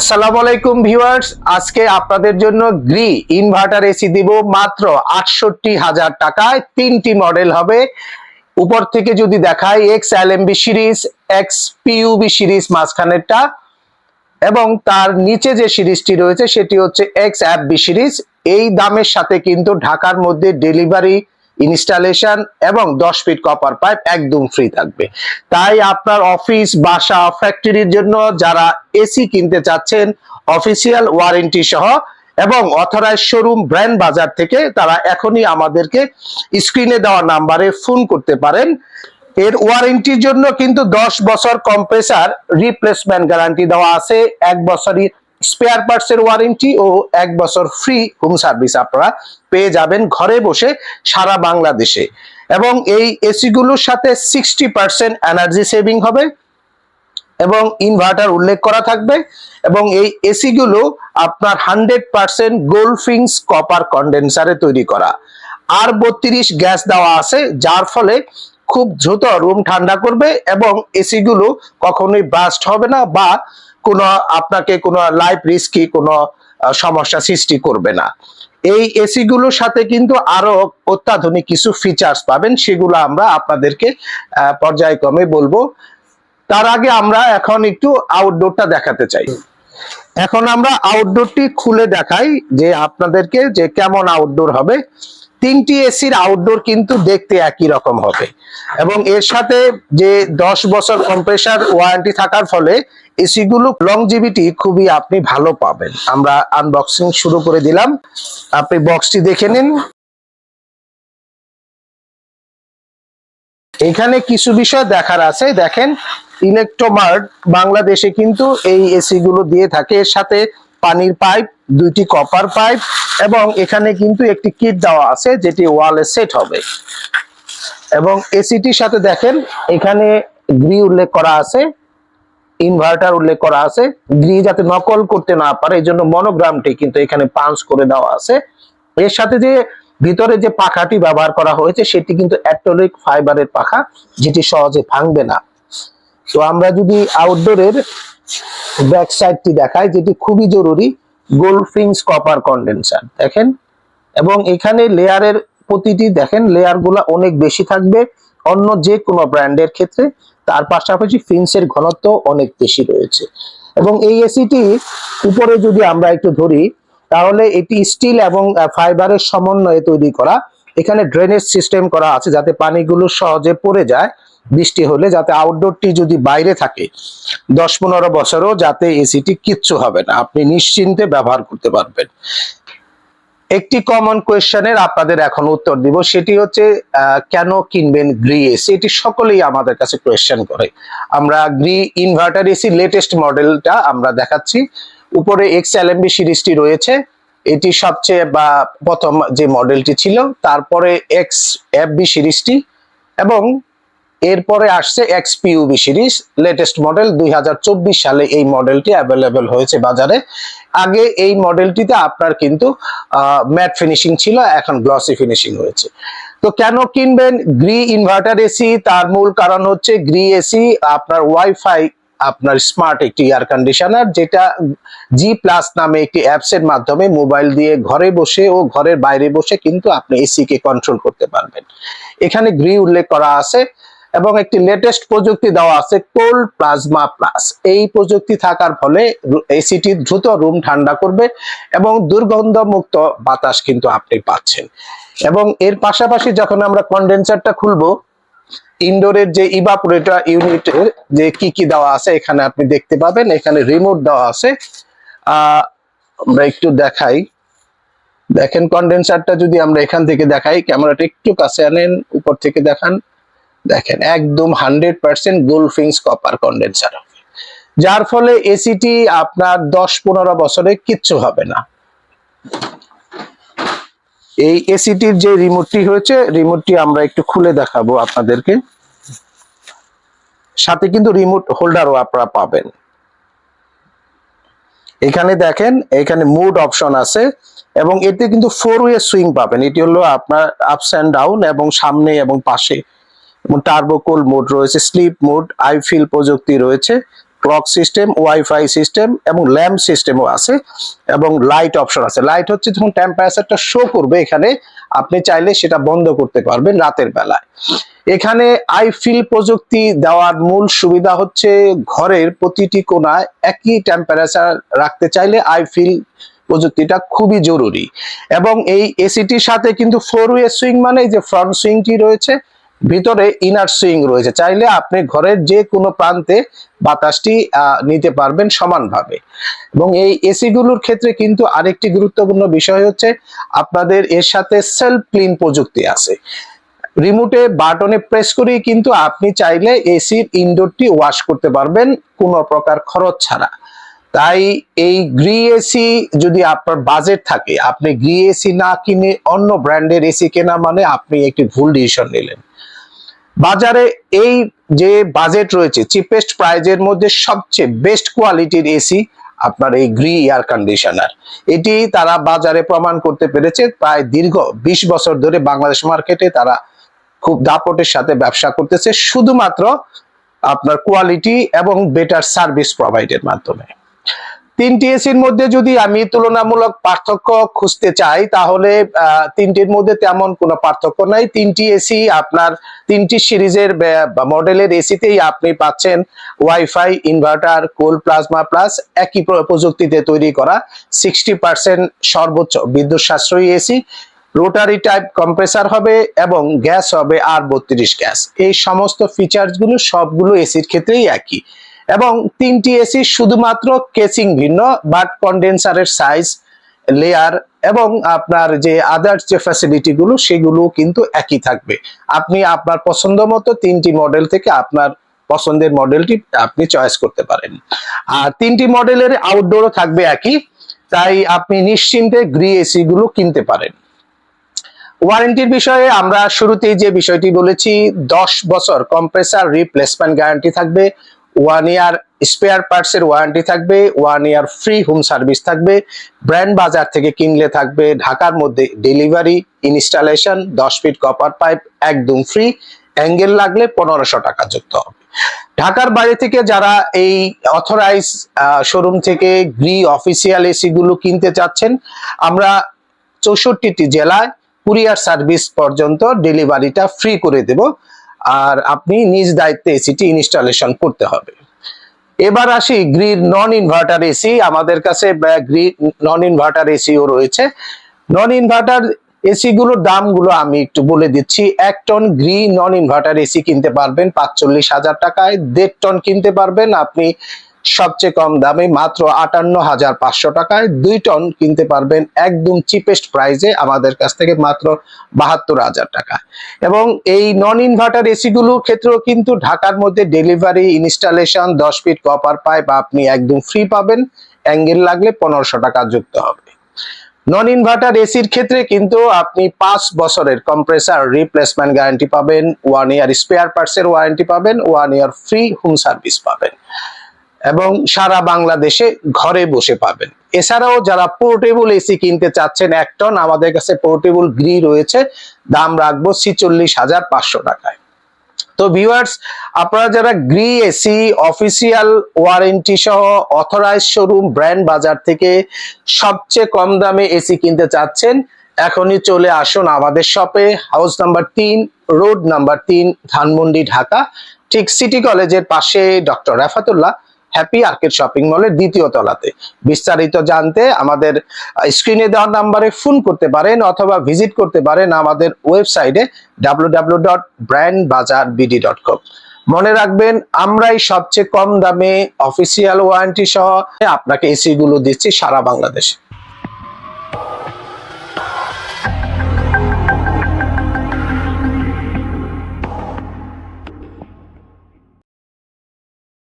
আসসালামু আলাইকুম ভিউয়ার্স, আজকে আপনাদের জন্য গ্রি ইনভার্টার এসি দিব মাত্র আটষট্টি হাজার টাকায়। তিনটি মডেল হবে। উপর থেকে যদি দেখাই এক্স এল সিরিজ এক্স পিউবি সিরিজ মাঝখানেরটা এবং তার নিচে যে সিরিজটি রয়েছে, সেটি হচ্ছে এক্স অ্যাপ বি সিরিজ এই দামের সাথে কিন্তু ঢাকার মধ্যে ডেলিভারি ইনস্টলেশন এবং দশ ফিট কপার পাইপ একদম ফ্রি থাকবে। তাই আপনার অফিস বাসা ফ্যাক্টরির জন্য যারা এসি কিনতে চাচ্ছেন অফিসিয়াল ওয়ারেন্টি সহ এবং অথরাইজ শোরুম ব্র্যান্ড বাজার থেকে তারা এখনই আমাদেরকে স্ক্রিনে দেওয়া নাম্বারে ফোন করতে পারেন। এর ওয়ারেন্টির জন্য কিন্তু দশ বছর কম্প্রেসার রিপ্লেসমেন্ট গ্যারান্টি দেওয়া আছে। এক বছরই স্পেয়ার পার্টস এর ওয়ারেন্টি ও এক বছর ফ্রি হোম সার্ভিস আপনারা পেয়ে যাবেন ঘরে বসে সারা বাংলাদেশে। এবং এই এসি গুলোর সাথে সিক্সটি পার্সেন্ট এনার্জি সেভিং হবে এবং ইনভার্টার উল্লেখ করা থাকবে এবং এই এসি গুলো আপনার hundred percent gold fins copper কন্ডেন্সারে তৈরি করা। আর বত্রিশ গ্যাস দেওয়া আছে, যার ফলে খুব দ্রুত রুম ঠান্ডা করবে এবং এসি গুলো কখনোই ব্রাস্ট হবে না বা কোনো আপনাকে কোনো লাইফ রিস্কি কোনো সমস্যা সৃষ্টি করবে না। এই এসি গুলোর সাথে কিন্তু আরও অত্যাধুনিক কিছু ফিচার্স পাবেন, সেগুলো আমরা আপনাদেরকে পর্যায়ক্রমে বলব। তার আগে আমরা এখন একটু আউটডোরটা দেখাতে চাই। এখন আমরা আউটডোরটি খুলে দেখাই যে আপনাদেরকে যে কেমন আউটডোর হবে। তিনটি এসির আউটডোর কিন্তু দেখতে একই রকম হবে। এবং এর সাথে যে দশ বছর কম্প্রেসার ওয়ারেন্টি থাকার ফলে এসি গুলো লংজিভিটি খুবই আপনি ভালো পাবেন। আমরা আনবক্সিং শুরু করে দিলাম। আপনি বক্সটি দেখে নিন। এখানে কিছু বিষয় দেখার আছে। দেখেন ইলেকট্রোমার্ট বাংলাদেশে কিন্তু এই এসিগুলো দিয়ে থাকে। এর সাথে পানির পাইপ দুইটি কপার পাইপ এবং এখানে কিন্তু একটি কিট দেওয়া আছে, যেটি ওয়ালে সেট হবে। এবং এসিটির সাথে দেখেন, এখানে গ্রি উল্লেখ করা আছে ইনভার্টার উল্লেখ করা আছে। গ্রি যাতে নকল করতে না পারে এই জন্য মনোগ্রামটি কিন্তু এখানে পাঞ্চ করে দেওয়া আছে। এর সাথে যে ভিতরে যে পাখাটি ব্যবহার করা হয়েছে, সেটি কিন্তু অ্যাক্টোলিক ফাইবারের পাখা, যেটি সহজে ভাঙবে না। তো আমরা যদি আউটডোরের ব্যাক সাইডটি দেখাই, যেটি খুবই জরুরি গোল্ডফিংস কপার কন্ডেন্সার দেখেন? এবং এখানে লেয়ারের প্রতিটি, দেখেন লেয়ারগুলা অনেক বেশি থাকবে অন্য যে কোনো ব্র্যান্ডের ক্ষেত্রে। তার পাশাপাশি ফিন্সের ঘনত্ব অনেক বেশি রয়েছে। এবং এই এসিটি উপরে যদি আমরা একটু ধরি, তাহলে এটি স্টিল এবং ফাইবারের সমন্বয়ে তৈরি করা। এখানে ড্রেনেজ সিস্টেম করা আছে যাতে পানিগুলো সহজে পড়ে যায়। বৃষ্টি হলে যাতে আউটডোরটি যদি বাইরে থাকে, দশ পনেরো বছরও যাতে এসিটি কিচ্ছু হবে না। আপনি নিশ্চিন্তে ব্যবহার করতে পারবেন। একটি কমন কোয়েশ্চেনের আপনাদের এখন উত্তর দিব, সেটি হচ্ছে কেন কিনবেন গ্রি এসি এটি সকলেই আমাদের কাছে কোয়েশ্চেন করে। আমরা গ্রি ইনভার্টার এসি লেটেস্ট মডেলটা আমরা দেখাচ্ছি। উপরে এক্স এলএমবি সিরিজটি রয়েছে। এটি সবচেয়ে বা প্রথম যে মডেলটি ছিল, তারপরে এক্স এফবি সিরিজটি এবং এরপরে আসছে এক্স পিউবি সিরিজ লেটেস্ট মডেল দুই হাজার চব্বিশ সালে এই মডেলটি অ্যাভেলেবেল হয়েছে বাজারে। আগে এই মডেলটিতে আপনার কিন্তু ম্যাট ফিনিশিং ছিল, এখন গ্লসি ফিনিশিং হয়েছে। তো কেন কিনবেন? গ্রি ইনভার্টার এসি তার মূল কারণ হচ্ছে গ্রি এসি আপনার ওয়াইফাই আপনার স্মার্ট একটি এয়ার কন্ডিশনার যেটা জি প্লাস নামে একটি অ্যাপস এর মাধ্যমে মোবাইল দিয়ে ঘরে বসে ও ঘরের বাইরে বসে কিন্তু আপনি এসি কে কন্ট্রোল করতে পারবেন। এখানে গ্রি উল্লেখ করা আছে। এবং একটি লেটেস্ট প্রযুক্তি দেওয়া আছে কোল্ড প্লাজমা প্লাস এই প্রযুক্তি থাকার ফলে এসিটি দ্রুত রুম ঠান্ডা করবে এবং দুর্গন্ধ মুক্ত বাতাস কিন্তু আপনি পাচ্ছেন। এবং এর পাশাপাশি যখন আমরা কন্ডেন্সারটা খুলবো ইনডোরের যে ইভাপোরেটর ইউনিটের যে কি কি দেওয়া আছে এখানে আপনি দেখতে পাবেন। এখানে রিমোট দেওয়া আছে। আমরা একটু দেখাই। দেখেন কন্ডেন্সারটা যদি আমরা এখান থেকে দেখাই, ক্যামেরাটা একটু কাছে আনেন, উপর থেকে দেখান। দেখেন, একদম hundred percent gold fins copper condenser যার ফলে এসিটি আপনার দশ পনেরো বছরে কিচ্ছু হবে না। এই এসিটির যে রিমোটটি হয়েছে রিমোটটি আমরা একটু খুলে দেখাবো আপনাদেরকে। সাথে কিন্তু রিমোট হোল্ডারও আপনারা পাবেন। এখানে দেখেন, এখানে মুড অপশন আছে এবং এতে কিন্তু ফোর ওয়ে সুইং পাবেন। এটি হলো আপনার আপস অ্যান্ড ডাউন এবং সামনে এবং পাশে। এবং টার্বোকোল মোড রয়েছে স্লিপ মোড আই ফিল প্রযুক্তি রয়েছে ক্লক সিস্টেম ওয়াইফাই সিস্টেম এবং ল্যাম্প সিস্টেমও আছে এবং লাইট অপশন আছে। লাইট হচ্ছে যখন টেম্পারেচারটা শো করবে এখানে, আপনি চাইলে সেটা বন্ধ করতে পারবেন রাতের বেলায়। এখানে আই ফিল প্রযুক্তি দেওয়ার মূল সুবিধা হচ্ছে ঘরের প্রতিটি কোণায় একই টেম্পারেচার রাখতে চাইলে আই ফিল প্রযুক্তিটা খুবই জরুরি। এবং এই এসিটির সাথে কিন্তু ফোর ওয়ে সুইং মানে যে ফ্রন্ট সুইংটি রয়েছে ভিতরে ইনার সুইং রয়েছে। চাইলে আপনি ঘরের যে কোনো প্রান্তে বাতাসটি নিতে পারবেন সমানভাবে। এবং এই এসি গুলোর ক্ষেত্রে কিন্তু আরেকটি গুরুত্বপূর্ণ বিষয় হচ্ছে, আপনাদের এর সাথে সেলফ ক্লিন প্রযুক্তি আছে। রিমোটে বাটনে প্রেস করেই কিন্তু আপনি চাইলে এসির ইনডোরটি ওয়াশ করতে পারবেন, কোনো প্রকার খরচ ছাড়া। তাই এই গ্রি এসি যদি আপনার বাজেট থাকে, আপনি গ্রি এসি না কিনে অন্য ব্র্যান্ডের এসি কেনা মানে আপনি একটি ভুল ডিসিশন নিলেন। বাজারে এই যে বাজেট রয়েছে চিপেস্ট প্রাইজের মধ্যে সবচেয়ে বেস্ট কোয়ালিটির এসি আপনার এই গ্রি এয়ার কন্ডিশনার এটি তারা বাজারে প্রমাণ করতে পেরেছে, প্রায় দীর্ঘ বিশ বছর ধরে বাংলাদেশ মার্কেটে তারা খুব দাপটের সাথে ব্যবসা করতেছে, শুধুমাত্র আপনার কোয়ালিটি এবং বেটার সার্ভিস প্রোভাইডের মাধ্যমে। তিনটি এসির মধ্যে যদি আমি তুলনামূলক পার্থক্য খুঁজতে চাই, তাহলে তিনটির মধ্যে তেমন কোনো পার্থক্য নাই। তিনটি এসি আপনার তিনটি সিরিজের মডেলের এসিতেই আপনি পাচ্ছেন wifi inverter cool plasma plus একই প্রযুক্তিতে তৈরি করা সিক্সটি পার্সেন্ট সর্বোচ্চ বিদ্যুৎ সাশ্রয়ী এসি রোটারি টাইপ কম্প্রেসার হবে এবং গ্যাস হবে আর বত্রিশ গ্যাস এই সমস্ত ফিচার্সগুলো সবগুলো এসির ক্ষেত্রেই একই। এবং তিনটি এসি শুধুমাত্র কেসিং ভিন্ন বাট কন্ডেন্সারের সাইজ লেয়ার এবং আপনার যে আদার্স যে ফ্যাসিলিটি গুলো, সেগুলো কিন্তু একই থাকবে। আপনি আপনার পছন্দ মতো তিনটি মডেল থেকে আপনার পছন্দের মডেলটি আপনি চয়েস করতে পারেন। আর তিনটি মডেলের আউটডোরও থাকবে একই, তাই আপনি নিশ্চিন্তে গ্রি এসি গুলো কিনতে পারেন। ওয়ারেন্টির বিষয়ে আমরা শুরুতেই যে বিষয়টি বলেছি, দশ বছর কম্প্রেসার রিপ্লেসমেন্ট গ্যারান্টি থাকবে। ওয়ান ইয়ার স্পেয়ার পার্টস এর ওয়ারেন্টি থাকবে, one year free home service থাকবে ব্র্যান্ড বাজার থেকে কিনলে থাকবে, ঢাকার মধ্যে ডেলিভারি ইনস্টলেশন দশ ফিট কপার পাইপ একদম ফ্রি অ্যাঙ্গেল লাগলে পনেরোশো টাকা যুক্ত হবে। ঢাকার বাইরে থেকে যারা এই অথরাইজ শোরুম থেকে গ্রি অফিসিয়াল এসি গুলো কিনতে চাচ্ছেন, আমরা চৌষট্টিটি জেলায় কুরিয়ার সার্ভিস পর্যন্ত ডেলিভারিটা ফ্রি করে দেব। আর আপনি নিজ দায়িত্বে এসিটি ইনস্টলেশন করতে হবে। এবার আসি গ্রিড নন ইনভার্টার এসি আমাদের কাছে গ্রিড নন ইনভার্টার এসিও রয়েছে। নন ইনভার্টার এসি গুলোর দামগুলো আমি একটু বলে দিচ্ছি। এক ton Gree non inverter AC কিনতে পারবেন পাঁচচল্লিশ হাজার টাকায়। দেড় টন কিনতে পারবেন। আপনি সবচেয়ে কম দামে মাত্র আটান্ন হাজার পাঁচশো টাকায় দুই টন কিনতে পারবেন একদম চিপেস্ট প্রাইসে আমাদের কাছ থেকে মাত্র বাহাত্তর হাজার টাকা। এবং এই নন ইনভার্টার এসি গুলোর ক্ষেত্রেও কিন্তু ঢাকার মধ্যে ডেলিভারি ইনস্টলেশন দশ ফিট কপার পাইপ আপনি একদম ফ্রি পাবেন অ্যাঙ্গেল লাগলে পনেরোশো টাকা যুক্ত হবে। নন ইনভার্টার এসির ক্ষেত্রে কিন্তু আপনি পাঁচ বছরের কম্প্রেসার রিপ্লেসমেন্ট গ্যারান্টি পাবেন ওয়ান ইয়ার স্পেয়ার পার্টস এর ওয়ারেন্টি পাবেন one year free home service পাবেন। এবং সারা বাংলাদেশে ঘরে বসে পাবেন। এছাড়াও যারা পোর্টেবল এসি কিনতে চাচ্ছেন, এক টন, আমাদের কাছে পোর্টেবল গ্রি রয়েছে। দাম রাখব ছিচল্লিশ হাজার পাঁচশো টাকায়। তো ভিউয়ার্স আপনারা যারা গ্রি এসি অফিসিয়াল ওয়ারেন্টি সহ অথরাইজ শোরুম ব্র্যান্ড বাজার থেকে সবচেয়ে কম দামে এসি কিনতে চাচ্ছেন, এখনই চলে আসুন আমাদের শপে হাউস নাম্বার তিন রোড নাম্বার তিন, ধানমন্ডি, ঢাকা। ঠিক সিটি কলেজের পাশে doctor Rafatullah. Happy arcade shopping মলের দ্বিতীয় তলাতে। বিস্তারিত জানতে আমাদের স্ক্রিনে দেওয়া নাম্বারে ফোন করতে পারেন অথবা ভিজিট করতে পারেন আমাদের ওয়েবসাইটে W dot Brand Bazaar BD dot com মনে রাখবেন, আমরাই সবচেয়ে কম দামে অফিসিয়াল ওয়ারেন্টি সহ আপনাকে এসি গুলো দিচ্ছি সারা বাংলাদেশে।